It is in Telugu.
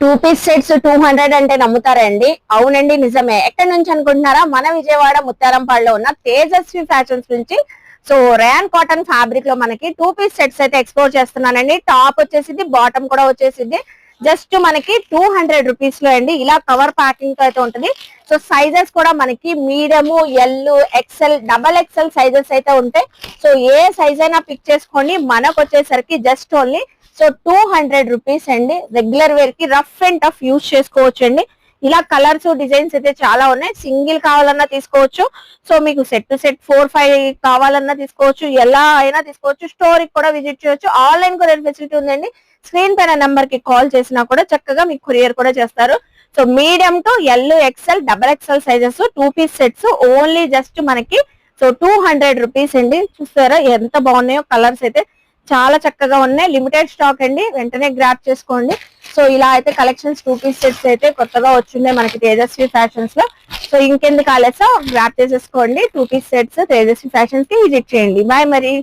Two piece sets two hundred అంటే నమ్ముతారండి. అవునండి నిజమే. ఎక్కడి నుంచి అనుకుంటున్నారా? మన విజయవాడ ముత్యాలంపాడులో ఉన్న తేజస్వి ఫ్యాషన్స్ నుంచి. సో ర్యాన్ కాటన్ ఫ్యాబ్రిక్లో మనకి టూ పీస్ సెట్స్ అయితే ఎక్స్పోర్ట్ చేస్తున్నానండి. టాప్ వచ్చేసింది బాటమ్ కూడా వచ్చేసింది. జస్ట్ మనకి టూ హండ్రెడ్ రూపీస్లో అండి. ఇలా కవర్ ప్యాకింగ్తో అయితే ఉంటుంది. సో సైజెస్ కూడా మనకి medium L XL double XL sizes అయితే ఉంటాయి. సో ఏ సైజ్ అయినా పిక్ చేసుకోండి. మనకు వచ్చేసరికి just only so two hundred rupees అండి. రెగ్యులర్ వేర్కి రఫ్ అండ్ టఫ్ యూజ్ చేసుకోవచ్చు అండి ఇలా కలర్స్ డిజైన్స్ అయితే చాలా ఉన్నాయి. సింగిల్ కావాలన్నా తీసుకోవచ్చు. సో మీకు set to set four five కావాలన్నా తీసుకోవచ్చు. ఎలా అయినా తీసుకోవచ్చు. స్టోర్కి కూడా విజిట్ చేయొచ్చు. ఆన్లైన్ కొరియర్ ఫెసిలిటీ ఉందండి. స్క్రీన్ పైన నంబర్కి కాల్ చేసినా కూడా చక్కగా మీకు కొరియర్ కూడా చేస్తారు. So medium to L XL double XL sizes two piece sets only just మనకి సో టూ హండ్రెడ్ రూపీస్ అండి. చూస్తారా ఎంత బాగున్నాయో కలర్స్ అయితే. చాలా చక్కగా ఉన్నాయి. లిమిటెడ్ స్టాక్ అండి. వెంటనే గ్రాప్ చేసుకోండి. సో ఇలా అయితే కలెక్షన్స్ టూ పీస్ సెట్స్ అయితే కొత్తగా వచ్చిండే మనకి తేజస్వి ఫ్యాషన్స్లో. సో ఇంకెందుకు ఆలస్యం గ్రాప్ చేసేసుకోండి. టూ పీస్ సెట్స్ తేజస్వి ఫ్యాషన్స్కి విజిట్ చేయండి. బాయ్ మరి.